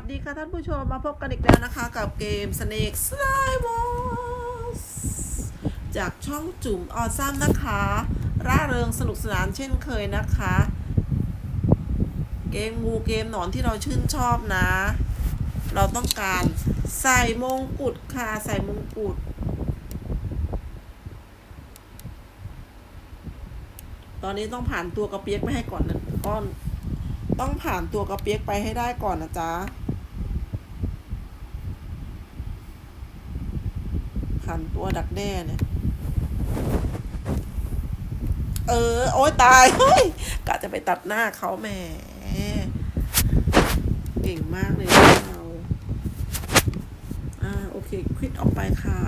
สดีค่ะท่านผู้ชมมาพบกันอีกแล้วนะคะ กับเกม Snake Slime Wars จากช่องจุ่มออซัมนะคะ ร่าเริงสนุกสนานเช่นเคยนะคะ เกมงูเกมหนอนที่เราชื่นชอบนะ เราต้องการใส่มงกุฎค่ะ ใส่มงกุฎตอนนี้ต้องผ่านตัวกระเปียกไปให้ก่อนนะก้อนต้องผ่านตัวกระเปียกไปให้ได้ก่อนนะจ๊ะ ผ่านตัวดักแด้เนี่ย เออ โอ๊ยตายเฮ้ยกะจะไปตัดหน้าเขาแหมเก่งมากเลยเราอ่าโอเคควิดออกไปค่ะ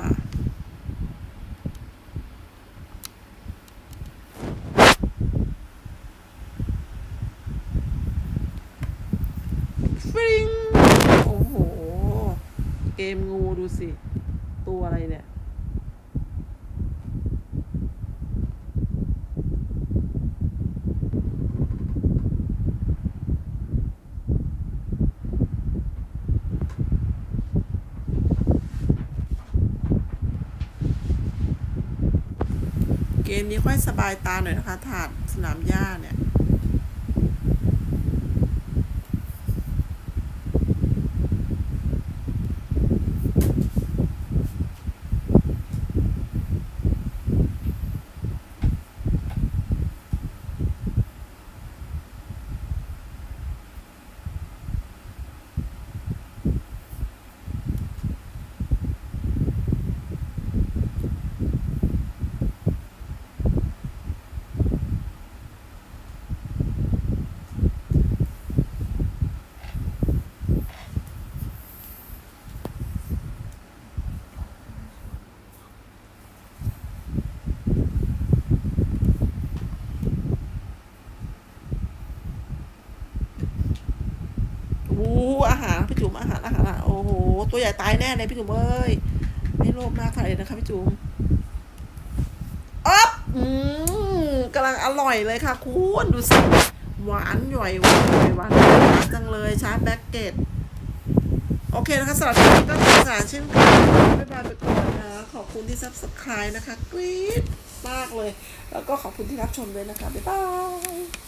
ฟริงโอ้โห เกมงูดูสิ ตัวอะไรเนี่ย เกมนี้ค่อยสบายตาหน่อยนะคะถาดสนามหญ้าเนี่ย วูอา หารพี่จุ๋มอาหารอาหารอาหารโอ้โหตัวใหญ่ตายแน่เลยพี่จุ๋มเอ้ยไม่โลภมากขนาดนี้นะคะพี่จุ๋มอ๊อบอืมกำลังอร่อยเลยค่ะ คุณดูสิหวานหย่อยหวานหย่อยหวานจังเลยชาร์จแบ็กเกตโอเคนะคะสำหรับคลิปนี้ก็สนุกสานเช่นเคยบ๊ายบายไปก่อนนะขอบคุณที่ซับสไครต์นะคะกรี๊ดมากเลย แล้วก็ขอบคุณที่รับชมด้วยนะคะ บ๊ายบาย